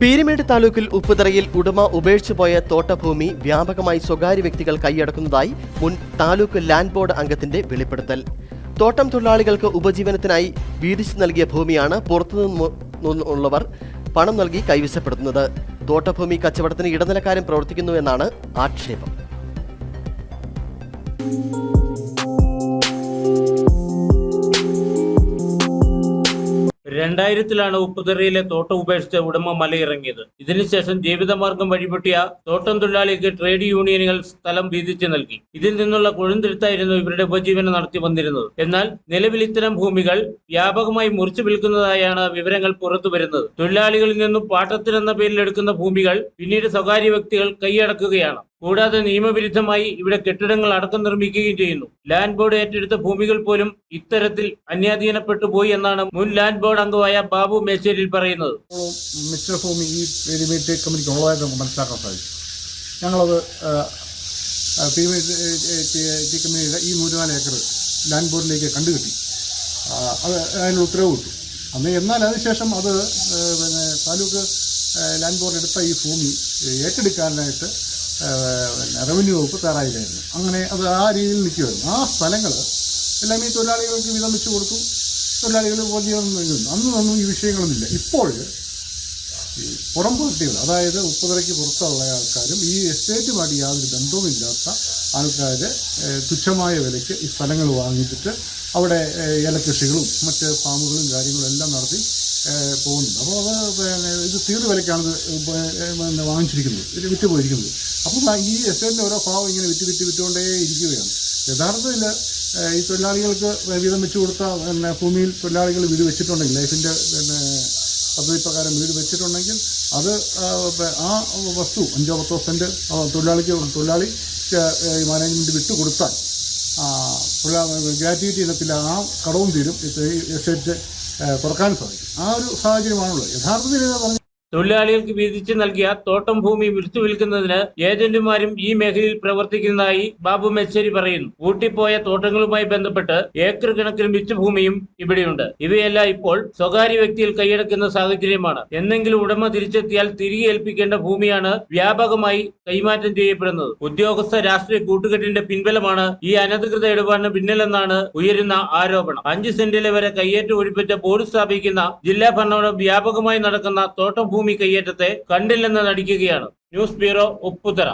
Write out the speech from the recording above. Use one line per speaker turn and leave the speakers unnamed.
പീരുമേട് താലൂക്കിൽ ഉപ്പുതറയിൽ ഉടമ ഉപേക്ഷിച്ചുപോയ തോട്ടഭൂമി വ്യാപകമായി സ്വകാര്യ വ്യക്തികൾ കൈയടക്കുന്നതായി മുൻ താലൂക്ക് ലാൻഡ് ബോർഡ് അംഗത്തിന്റെ വെളിപ്പെടുത്തൽ. തോട്ടം തൊഴിലാളികൾക്ക് ഉപജീവനത്തിനായി വീതിച്ചു നൽകിയ ഭൂമിയാണ് പുറത്തുനിന്നുള്ളവർ നിന്നുള്ളവർ പണം നൽകി കൈവശപ്പെടുത്തുന്നത്. തോട്ടഭൂമി കച്ചവടത്തിന് ഇടനിലക്കാരൻ പ്രവർത്തിക്കുന്നുവെന്നാണ് ആക്ഷേപം.
രണ്ടായിരത്തിലാണ് ഉപ്പുതറയിലെ തോട്ടം ഉപേക്ഷിച്ച ഉടമ മലയിറങ്ങിയത് ഇതിനുശേഷം ജീവിതമാർഗം വഴിപെട്ടിയ തോട്ടം തൊഴിലാളിക്ക് ട്രേഡ് യൂണിയനുകൾ സ്ഥലം വീതിച്ചു നൽകി. ഇതിൽ നിന്നുള്ള കൊഴുന്തെടുത്തായിരുന്നു ഇവരുടെ ഉപജീവനം നടത്തി വന്നിരുന്നത്. എന്നാൽ നിലവിൽ ഇത്തരം ഭൂമികൾ വ്യാപകമായി മുറിച്ചു വിൽക്കുന്നതായാണ് വിവരങ്ങൾ പുറത്തു വരുന്നത്. തൊഴിലാളികളിൽ നിന്നും പാട്ടത്തിനെന്ന പേരിൽ എടുക്കുന്ന ഭൂമികൾ പിന്നീട് സ്വകാര്യ വ്യക്തികൾ കൈയടക്കുകയാണ്. കൂടാതെ നിയമവിരുദ്ധമായി ഇവിടെ കെട്ടിടങ്ങൾ അടക്കം നിർമ്മിക്കുകയും ചെയ്യുന്നു. ലാൻഡ് ബോർഡ് ഏറ്റെടുത്ത ഭൂമികൾ പോലും ഇത്തരത്തിൽ അന്യാധീനപ്പെട്ടു പോയി എന്നാണ് മുൻ ലാൻഡ് ബോർഡ് അംഗമായ ബാബു മേശേരിൽ പറയുന്നത്.
മിസ്റ്റർ ഭൂമി ഈ പെരിമീറ്റ് കമ്പനിക്ക് ഉള്ളതായിട്ട് നമുക്ക് മനസ്സിലാക്കാൻ സാധിച്ചു ഞങ്ങളത് ടി ഈ നൂറ്റിനാല് ഏക്കർ ലാൻഡ് ബോർഡിലേക്ക് കണ്ടുകിട്ടി. അത് അതിനുള്ള ഉത്തരവ് കിട്ടി. അന്ന് എന്നാൽ അതിനുശേഷം അത് പിന്നെ താലൂക്ക് ലാൻഡ് ബോർഡ് എടുത്ത ഈ ഭൂമി ഏറ്റെടുക്കാനായിട്ട് റവന്യൂ വകുപ്പ് തയ്യാറായില്ലായിരുന്നു അങ്ങനെ അത് ആ രീതിയിൽ നിൽക്കുമായിരുന്നു ആ സ്ഥലങ്ങൾ എല്ലാം ഈ തൊഴിലാളികൾക്ക് വിതമിച്ച് കൊടുത്തു. തൊഴിലാളികൾ ഉപജീവനം അന്നൊന്നും ഈ വിഷയങ്ങളൊന്നുമില്ല. ഇപ്പോൾ പുറം പാർട്ടികൾ അതായത് ഉപ്പുതറയ്ക്ക് പുറത്തുള്ള ആൾക്കാരും ഈ എസ്റ്റേറ്റുമായിട്ട് യാതൊരു ബന്ധവുമില്ലാത്ത ആൾക്കാർ തുച്ഛമായ വിലയ്ക്ക് ഈ സ്ഥലങ്ങൾ വാങ്ങിച്ചിട്ട് അവിടെ ഏലകൃഷികളും മറ്റ് ഫാമുകളും കാര്യങ്ങളും എല്ലാം നടത്തി പോകുന്നുണ്ട്. അപ്പോൾ അത് പിന്നെ ഇത് തീർ വിലയ്ക്കാണ് ഇത് പിന്നെ വാങ്ങിച്ചിരിക്കുന്നത് ഇത് വിറ്റ് പോയിരിക്കുന്നത് അപ്പോൾ ഈ എസ്റ്റേറ്റിന്റെ ഓരോ ഭാവം ഇങ്ങനെ വിറ്റ് വിറ്റ് വിറ്റുകൊണ്ടേ ഇരിക്കുകയാണ്. യഥാർത്ഥത്തിൽ ഈ തൊഴിലാളികൾക്ക് വീതം വെച്ച് കൊടുത്ത പിന്നെ ഭൂമിയിൽ തൊഴിലാളികൾ വീട് വെച്ചിട്ടുണ്ടെങ്കിൽ ലൈഫിന്റെ പിന്നെ പദ്ധതി പ്രകാരം വീട് വെച്ചിട്ടുണ്ടെങ്കിൽ അത് ആ, വസ്തു അഞ്ചോ പത്തോ സെന്റ് തൊഴിലാളിക്ക് തൊഴിലാളി മാനേജ്മെന്റ് വിട്ടു കൊടുത്താൽ ഗ്രാറ്റുവിറ്റി ഇനത്തിൽ ആ കടവും തീരും. എസ്റ്റേറ്റ് തുറക്കാൻ സാധിക്കും. ആ ഒരു സാഹചര്യമാണുള്ളത്. യഥാർത്ഥത്തിൽ
തൊഴിലാളികൾക്ക് വീതിച്ചു നൽകിയ തോട്ടം ഭൂമി വിളിച്ചു വിൽക്കുന്നതിന് ഏജന്റുമാരും ഈ മേഖലയിൽ പ്രവർത്തിക്കുന്നതായി ബാബു മെച്ചേരി പറയുന്നു. ഊട്ടിപ്പോയ തോട്ടങ്ങളുമായി ബന്ധപ്പെട്ട് ഏക്കർ കണക്കിന് മിച്ച ഭൂമിയും ഇവിടെയുണ്ട്. ഇവയെല്ലാം ഇപ്പോൾ സ്വകാര്യ വ്യക്തിയിൽ കൈയടക്കുന്ന സാഹചര്യമാണ്. എന്നെങ്കിലും ഉടമ തിരിച്ചെത്തിയാൽ തിരികെ ഏൽപ്പിക്കേണ്ട ഭൂമിയാണ് വ്യാപകമായി കൈമാറ്റം ചെയ്യപ്പെടുന്നത്. ഉദ്യോഗസ്ഥ രാഷ്ട്രീയ കൂട്ടുകെട്ടിന്റെ പിൻബലമാണ് ഈ അനധികൃത ഇടപാടിന് പിന്നിലെന്നാണ് ഉയരുന്ന ആരോപണം. അഞ്ച് സെന്റിലെ വരെ കയ്യേറ്റം ഒഴിപ്പിച്ച ബോർഡ് സ്ഥാപിക്കുന്ന ജില്ലാ ഭരണകൂടം വ്യാപകമായി നടക്കുന്ന തോട്ടം ഭൂമി കയ്യേറ്റത്തെ കണ്ടില്ലെന്ന് നടിക്കുകയാണ്. News bureau Upputhara.